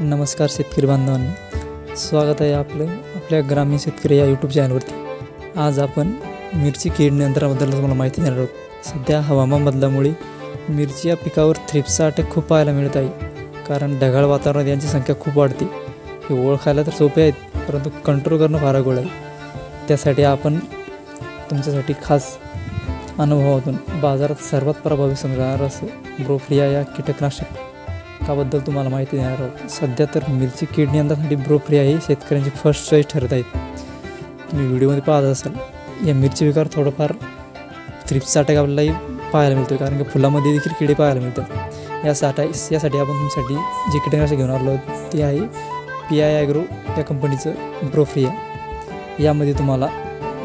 नमस्कार शेतकरी बांधवांनो. स्वागत आहे आपलं आपल्या ग्रामीण शेतकरी या यूट्यूब चॅनलवरती आज आपण मिरची कीड नियंत्रणाबद्दल तुम्हाला माहिती देणार आहोत. सध्या हवामान बदलामुळे मिरची या पिकावर थ्रिप्सचा अटॅक खूप पाहायला मिळत आहे. कारण ढगाळ वातावरणात यांची संख्या खूप वाढते. हे ओळखायला तर सोपे आहेत परंतु कंट्रोल करणं फार अवघड आहे. त्यासाठी आपण तुमच्यासाठी खास अनुभवातून बाजारात सर्वात प्रभावी समजणार असं ब्रोफ्रिया या कीटकनाशक काबद्दल तुम्हाला माहिती देणार आहोत. सध्या तर मिरची कीड नियंत्रणासाठी ब्रोफ्रिया ही शेतकऱ्यांची फर्स्ट चॉईस ठरत आहेत. तुम्ही व्हिडिओमध्ये पाहत असाल. या मिरची पिकावर थोडंफार थ्रिप्सचा अटॅक आपल्यालाही पाहायला मिळतो कारण की फुलामध्ये देखील किडे पाहायला मिळतात. या साठा यासाठी आपण तुमच्यासाठी जे कीटकनाशक घेऊन आलो ते आहे पी आय ॲग्रो या कंपनीचं ब्रोफ्रिया यामध्ये तुम्हाला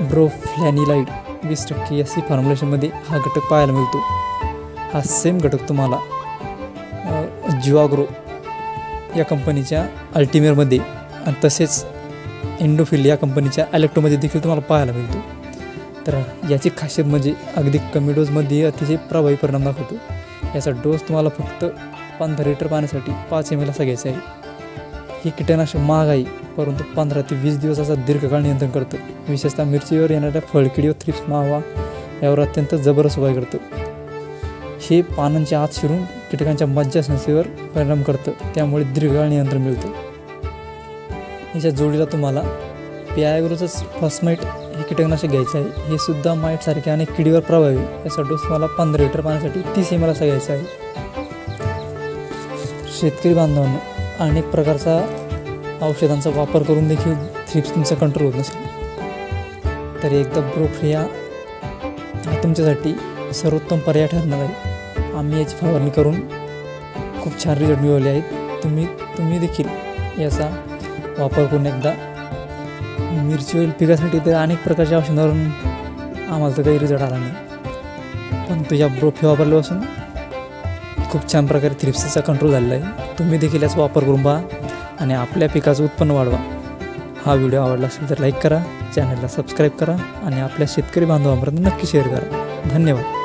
ब्रोफ्लॅनिलाईड वीस टक्के एस सी फॉर्म्युलेशनमध्ये हा घटक पाहायला मिळतो. हा सेम घटक तुम्हाला जिवाग्रो या कंपनीच्या अल्टिमेअरमध्ये आणि तसेच इंडोफिल या कंपनीच्या अलेक्टोमध्ये देखील तुम्हाला पाहायला मिळतो. तर याची खासियत म्हणजे अगदी कमी डोसमध्ये अतिशय प्रभावी परिणाम दाखवतो. याचा डोस तुम्हाला फक्त पंधरा लिटर पाण्यासाठी पाच एम एल असा घ्यायचा आहे. ही कीटकनाशक महाग आहे परंतु पंधरा ते वीस दिवस असा दीर्घकाळ नियंत्रण करतं. विशेषतः मिरचीवर येणाऱ्या फळकिडी व थ्रिप्स मावा यावर अत्यंत जबरदस्त उपाय करतं. हे पानांच्या आत शिरून कीटकांच्या मज्जासंस्थेवर परिणाम करतं. त्यामुळे दीर्घकाळ नियंत्रण मिळतं. याच्या जोडीला तुम्हाला पियाग्रोचं फॉस्माईट हे कीटकनाशक घ्यायचं आहे. हे सुद्धा माईटसारखे अनेक किडीवर प्रभावी. याचा डोस तुम्हाला पंधरा लिटर पाण्यासाठी तीस एम एल असा घ्यायचा आहे. शेतकरी बांधवांना अनेक प्रकारचा औषधांचा वापर करून देखील थ्रिप्स तुमचा कंट्रोल होत नसेल. तर एकदा ब्रोफ्रिया तुमच्यासाठी सर्वोत्तम पर्याय ठरणार आहे. आम्ही याची फवारणी करून खूप छान रिझल्ट मिळवले आहेत. तुम्ही तुम्ही देखील याचा वापर करून एकदा मिरची पिकासाठी तर अनेक प्रकारच्या औषधावरून आम्हाला तर काही रिझल्ट आला नाही. पण तुझ्या ब्रोफी वापरल्यापासून खूप छान प्रकारे थ्रिप्सीचा कंट्रोल झालेला आहे. तुम्ही देखील याचा वापर करून पहा आणि आपल्या पिकाचं उत्पन्न वाढवा. हा व्हिडिओ आवडला असेल तर लाईक करा चॅनलला सबस्क्राईब करा आणि आपल्या शेतकरी बांधवांपर्यंत नक्की शेअर करा. धन्यवाद.